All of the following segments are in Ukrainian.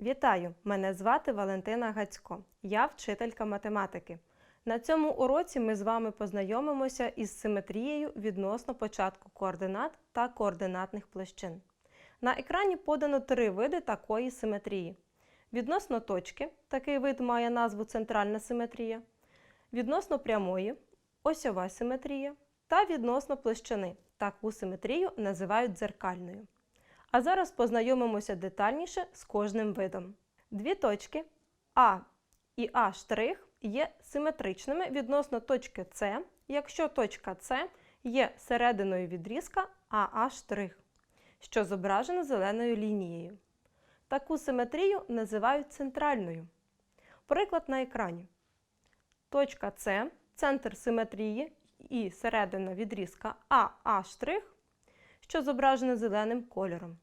Вітаю! Мене звати Валентина Гацько. Я вчителька математики. На цьому уроці ми з вами познайомимося із симетрією відносно початку координат та координатних площин. На екрані подано три види такої симетрії. Відносно точки, такий вид має назву центральна симетрія, відносно прямої, осьова симетрія та відносно площини. Таку симетрію називають дзеркальною. А зараз познайомимося детальніше з кожним видом. Дві точки А і А' є симетричними відносно точки С, якщо точка С є серединою відрізка АА', що зображено зеленою лінією. Таку симетрію називають центральною. Приклад на екрані. Точка С, центр симетрії і середина відрізка АА'Ш, що зображено зеленим кольором.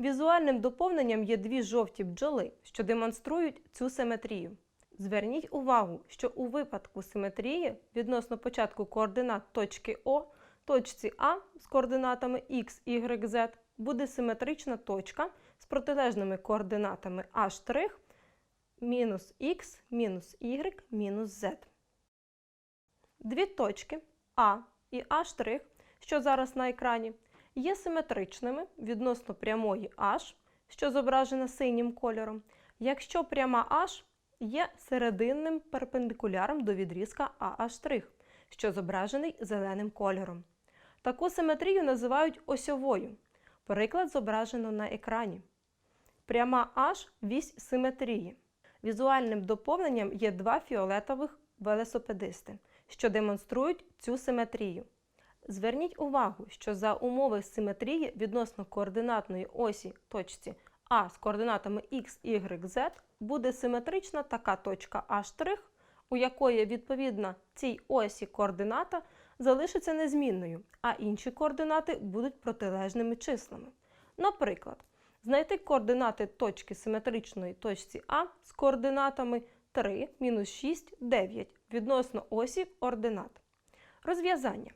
Візуальним доповненням є дві жовті бджоли, що демонструють цю симетрію. Зверніть увагу, що у випадку симетрії відносно початку координат точки О, точці А з координатами X, Y, Z буде симетрична точка з протилежними координатами А' мінус Х, мінус Y, мінус Z. Дві точки А і А', що зараз на екрані, є симетричними відносно прямої H, що зображена синім кольором, якщо пряма H є серединним перпендикуляром до відрізка AH', що зображений зеленим кольором. Таку симетрію називають осьовою. Приклад зображено на екрані. Пряма H – вісь симетрії. Візуальним доповненням є два фіолетових велосипедисти, що демонструють цю симетрію. Зверніть увагу, що за умови симетрії відносно координатної осі точці А з координатами X, Y, Z буде симетрична така точка А', у якої відповідно цій осі координата залишиться незмінною, а інші координати будуть протилежними числами. Наприклад, знайти координати точки симетричної точці А з координатами 3, мінус 6, 9 відносно осі ординат. Розв'язання.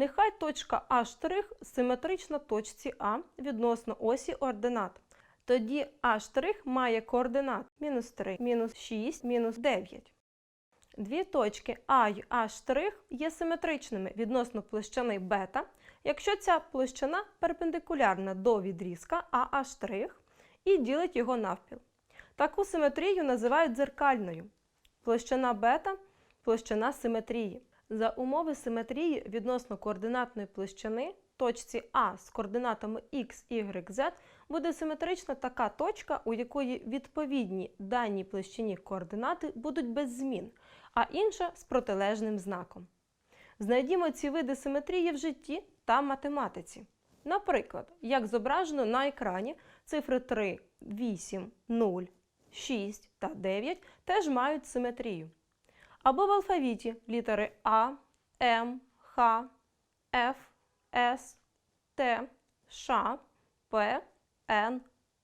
Нехай точка А' симетрична точці А відносно осі ординат. Тоді А' має координат мінус 3, мінус 6, мінус 9. Дві точки А й А' є симетричними відносно площини бета, якщо ця площина перпендикулярна до відрізка АА' і ділить його навпіл. Таку симетрію називають дзеркальною. Площина бета площина симетрії. За умови симетрії відносно координатної площини точці А з координатами X, Y, Z буде симетрична така точка, у якої відповідні даній площині координати будуть без змін, а інша з протилежним знаком. Знайдімо ці види симетрії в житті та математиці. Наприклад, як зображено на екрані, цифри 3, 8, 0, 6 та 9 теж мають симетрію або в алфавіті літери А, М, Х, Ф, С, Т, Ш, П, Н,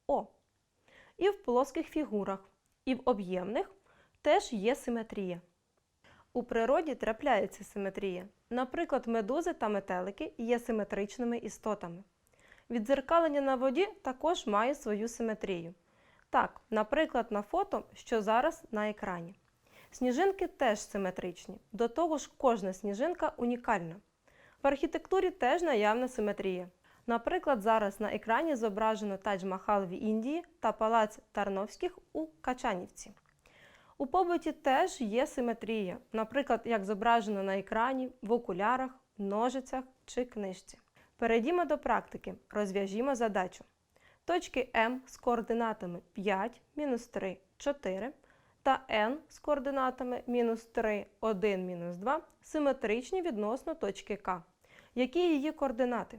О. І в плоских фігурах, і в об'ємних теж є симетрія. У природі трапляється симетрія. Наприклад, медузи та метелики є симетричними істотами. Відзеркалення на воді також має свою симетрію. Так, наприклад, на фото, що зараз на екрані. Сніжинки теж симетричні, до того ж кожна сніжинка унікальна. В архітектурі теж наявна симетрія. Наприклад, зараз на екрані зображено Тадж-Махал в Індії та палац Тарновських у Качанівці. У побуті теж є симетрія, наприклад, як зображено на екрані, в окулярах, ножицях чи книжці. Перейдімо до практики, розв'яжімо задачу. Точки М з координатами 5, мінус 3, 4 та n з координатами мінус 3, 1, мінус 2 симетричні відносно точки К. Які її координати?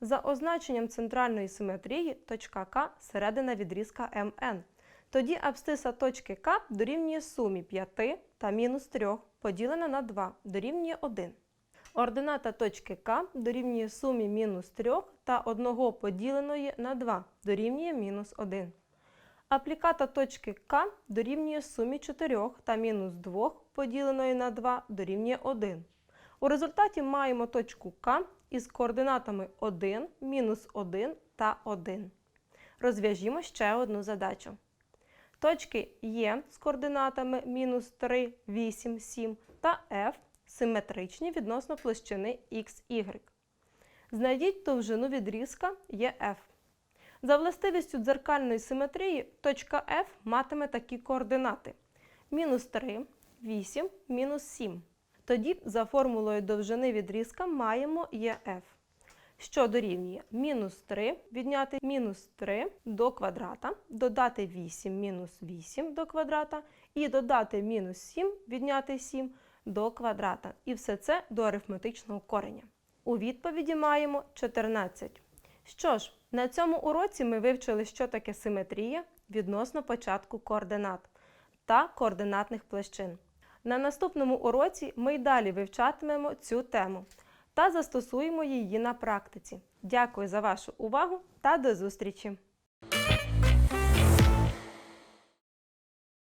За означенням центральної симетрії точка К середина відрізка МН. Тоді абсциса точки К дорівнює сумі 5 та мінус 3 поділена на 2 дорівнює 1. Ордината точки К дорівнює сумі мінус 3 та 1 поділеної на 2 дорівнює мінус 1. Апліката точки К дорівнює сумі 4 та мінус 2 поділеної на 2 дорівнює 1. У результаті маємо точку К із координатами 1, мінус 1 та 1. Розв'яжімо ще одну задачу. Точки Є з координатами мінус 3, 8, 7 та F симетричні відносно площини XY. Знайдіть довжину відрізка EF. За властивістю дзеркальної симетрії точка F матиме такі координати: мінус 3, 8, мінус 7. Тоді за формулою довжини відрізка маємо EF, що дорівнює мінус 3 відняти мінус 3 до квадрата, додати 8 мінус 8 до квадрата і додати мінус 7 відняти 7 до квадрата. І все це до арифметичного кореня. У відповіді маємо 14. Що ж, на цьому уроці ми вивчили, що таке симетрія відносно початку координат та координатних площин. На наступному уроці ми й далі вивчатимемо цю тему та застосуємо її на практиці. Дякую за вашу увагу та до зустрічі!